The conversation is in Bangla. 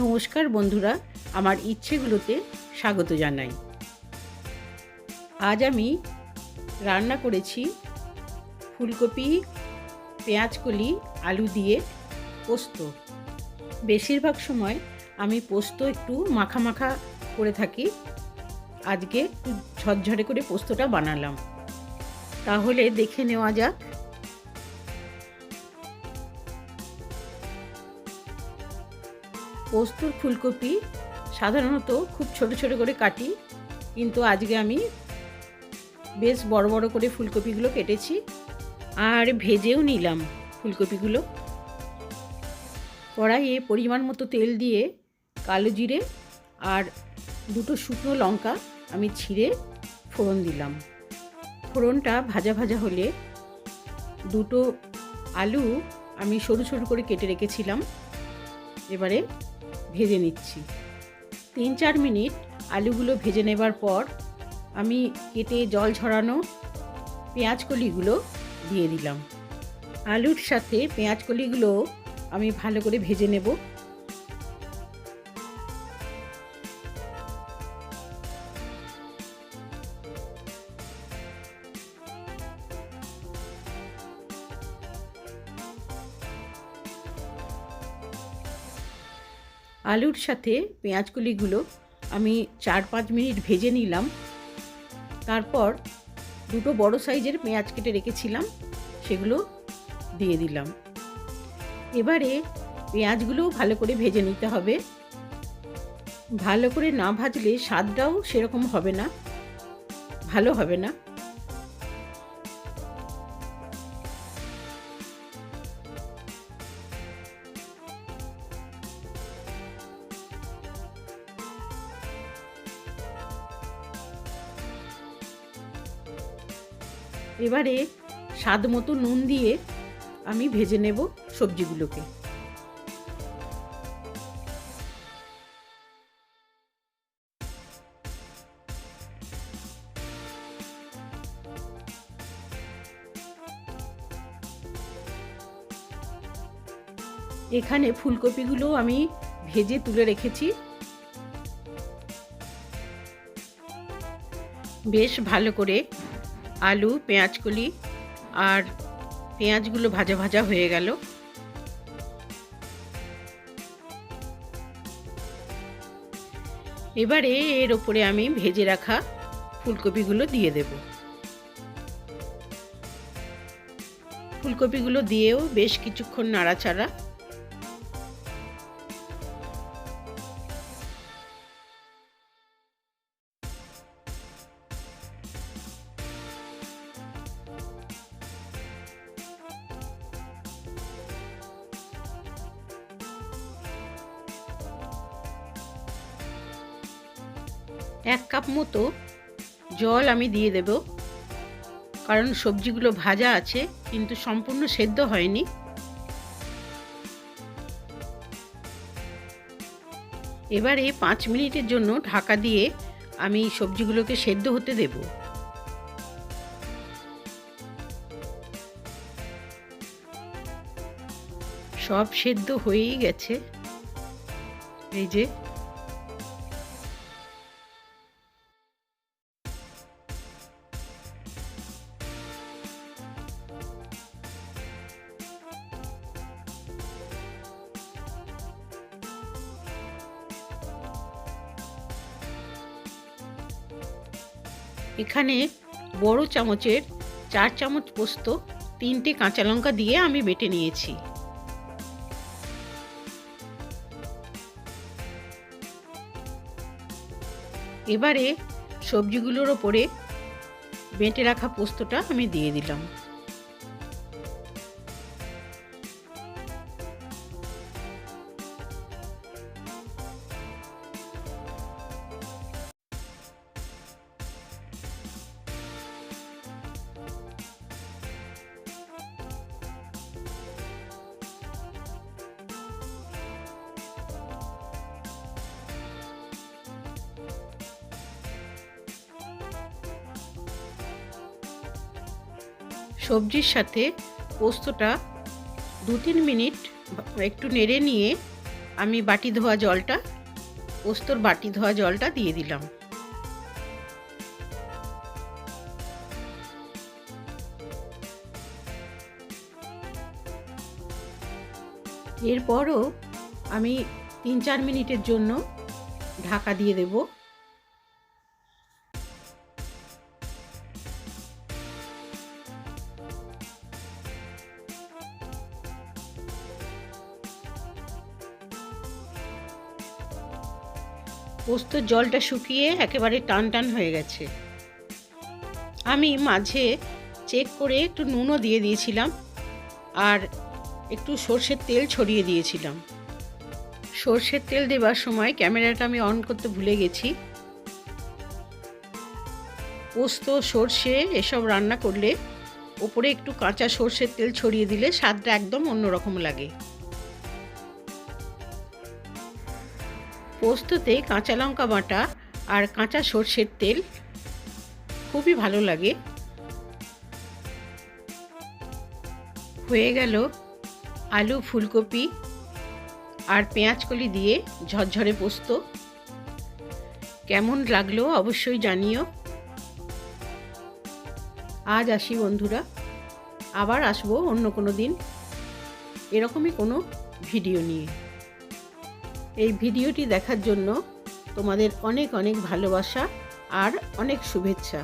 নমস্কার বন্ধুরা, আমার ইচ্ছেগুলোতে স্বাগত জানাই। আজ আমি রান্না করেছি ফুলকপি, পেঁয়াজকলি, আলু দিয়ে পোস্ত। বেশিরভাগ সময় আমি পোস্ত একটু মাখা মাখা করে থাকি। আজকে একটু ঝরঝরে করে পোস্তটা বানালাম। তাহলে দেখে নেওয়া যাক পোস্তর ফুলকপি সাধারণত খুব ছোট ছোট করে কাটি, কিন্তু আজকে আমি বেশ বড় বড় করে ফুলকপিগুলো কেটেছি আর ভেজেও নিলাম ফুলকপিগুলো। কড়াইয়ে পরিমাণ মতো তেল দিয়ে কালো জিরে আর দুটো শুকনো লঙ্কা আমি ছিঁড়ে ফোড়ন দিলাম। ফোড়নটা ভাজা ভাজা হলে দুটো আলু আমি সরু সরু করে কেটে রেখেছিলাম। এবারে ভেজে নিচ্ছি। তিন চার মিনিট আলুগুলো ভেজে নেবার পর আমি কেটে জল ঝরানো পেঁয়াজ কলিগুলো দিয়ে দিলাম। আলুর সাথে পেঁয়াজ কলিগুলো আমি ভালো করে ভেজে নেব। আলুর সাথে পেঁয়াজকলিগুলো আমি চার পাঁচ মিনিট ভেজে নিলাম। তারপর দুটো বড় সাইজের পেঁয়াজ কেটে রেখেছিলাম, সেগুলো দিয়ে দিলাম। এবারে পেঁয়াজগুলোও ভালো করে ভেজে নিতে হবে। ভালো করে না ভাজলে স্বাদটাও সেরকম হবে না, ভালো হবে না। এবারে স্বাদ মতো নুন দিয়ে আমি ভেজে নেব সবজিগুলোকে। এখানে ফুলকপিগুলো আমি ভেজে তুলে রেখেছি। বেশ ভালো করে আলু, পেঁয়াজকলি আর পেঁয়াজগুলো ভাজা ভাজা হয়ে গেল। এবারে এর ওপরে আমি ভেজে রাখা ফুলকপিগুলো দিয়ে দেব। ফুলকপিগুলো দিয়েও বেশ কিছুক্ষণ নাড়াচাড়া এক কাপ মতো জল আমি দিয়ে দেব। কারণ সবজিগুলো ভাজা আছে, কিন্তু সম্পূর্ণ সেদ্ধ হয়নি। এবারে পাঁচ মিনিটের জন্য ঢাকা দিয়ে আমি সবজিগুলোকে সেদ্ধ হতে দেব। সব সেদ্ধ হয়েই গেছে। এই যে এখানে বড় চামচের চার চামচ পোস্ত, তিনটে কাঁচা লঙ্কা দিয়ে আমি বেটে নিয়েছি। এবারে সবজিগুলোর ওপরে বেটে রাখা পোস্তটা আমি দিয়ে দিলাম। সবজির সাথে পোস্তটা দু তিন মিনিট একটু নেড়ে নিয়ে আমি বাটি ধোয়া জলটা, পোস্তর বাটি ধোয়া জলটা দিয়ে দিলাম। এরপরও আমি তিন চার মিনিটের জন্য ঢাকা দিয়ে দেব। পোস্তর জলটা শুকিয়ে একেবারে টান টান হয়ে গেছে। আমি মাঝে চেক করে একটু নুনও দিয়ে দিয়েছিলাম আর একটু সর্ষের তেল ছড়িয়ে দিয়েছিলাম। সর্ষের তেল দেবার সময় ক্যামেরাটা আমি অন করতে ভুলে গেছি। পোস্ত, সর্ষে এসব রান্না করলে ওপরে একটু কাঁচা সর্ষের তেল ছড়িয়ে দিলে স্বাদটা একদম অন্যরকম লাগে। পোস্ততে কাঁচা লঙ্কা বাটা আর কাঁচা সর্ষের তেল। খুবই ভালো লাগে। হয়ে গেল আলু, ফুলকপি আর পেঁয়াজকলি দিয়ে ঝরঝরে পোস্ত। কেমন লাগল অবশ্যই জানিও। আজ আসি বন্ধুরা, আবার আসব অন্য কোনো দিন। এরকমই কোনো ভিডিও নিয়ে। এই ভিডিওটি দেখার জন্য তোমাদের অনেক অনেক ভালোবাসা আর অনেক শুভেচ্ছা।